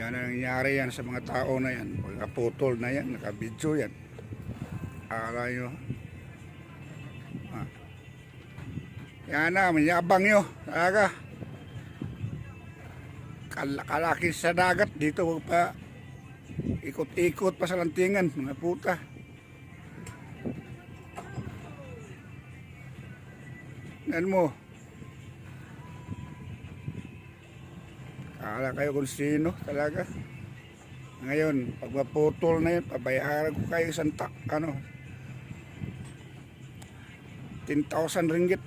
Yan ang nangyari yan sa mga tao na yan. Pagkaputol na yan, nakabidyo yan. Akala nyo. Ah. Yan na, mayabang nyo. Talaga. Kal kalaki sa dagat dito wag pa ikot-ikot pa sa lantingan mga puta. Yan mo. Kala kayo kung sino talaga. Ngayon, pag maputol na yun, pabayaran ko kayo isang ta, ano, 10,000 ringgit.